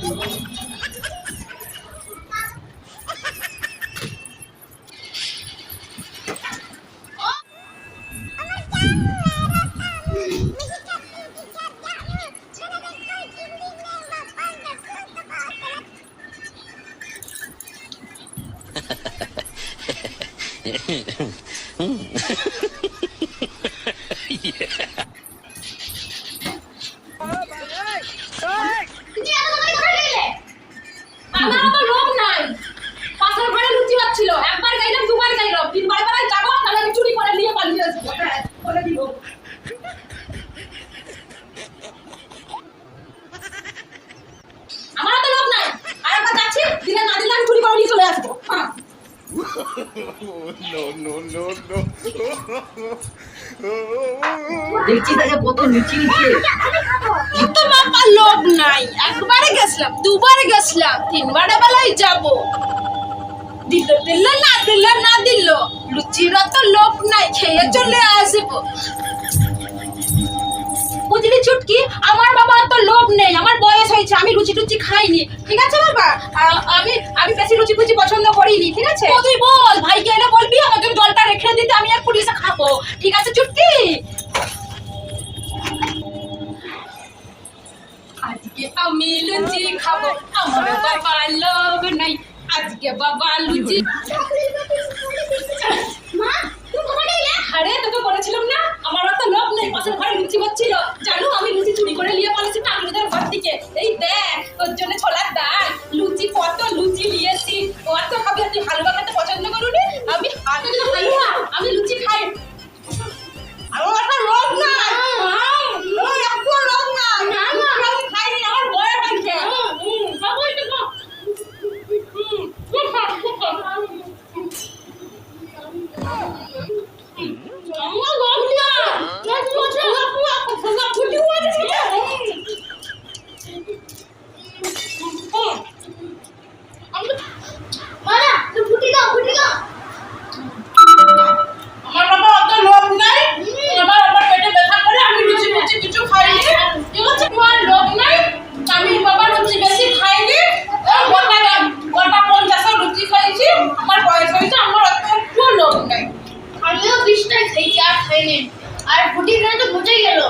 うん。দেখছি তাকে কত কিন্তু বাবা লোভ নাই। একবারে গেছিলাম দুবারে গেছিলাম তিনবারে বেলায় যাব। দিল দিল না দিল না দিল। লুচির তো লোভ নাই খেয়ে চলে আসব। বুঝলি চুটকি? আমার তো লোভ নেই আমার বয়স হয়েছে আমি লুচি টুচি খাইনি ঠিক আছে বাবা? আমি আমি বেশি লুচি ফুচি পছন্দ করিনি ঠিক আছে? তুই বল ভাইকে এলে বলবি আমাকে জলটা রেখে দিতে আমি এক পুলিশে খাব ঠিক আছে চুটকি? আজকে আমি লুচি খাব আমার বাবা লোভ নাই আজকে বাবা লুচি মা আরে তোকে বলেছিলাম না আমার তো আমি তো হালুয়া আমি লুচি খাই আমার একটা লোভ নাই ওই একটু লোভ নাই আমি খাইনি আমার বয়ে হয়েছে খাব একটু খা। হুম, খুব খা, খুব খা। আমার লোভ নাই। ফুলা, ফুলা, ফুলা, ফুলি হয়েছে। হুম। আমি মারা তুই ফুটি দাও ফুটি দাও আমার বাবা অত লোভ নাই এবার আমার পেটে ব্যথা করে আমি লুচি ফুচি কিছু খাইনি ঠিক আছে তোমার লোভ নাই আমি বাবা লুচি বেশি খাইনি এই গোটা গোটা পঞ্চাশের লুচি খাইছি আমার বয়স হয়েছে আমার অত একটু লোভ নাই আমিও বিশটাই খেয়েছি আর খাইনি আর ফুটি না তো বুঝে গেল।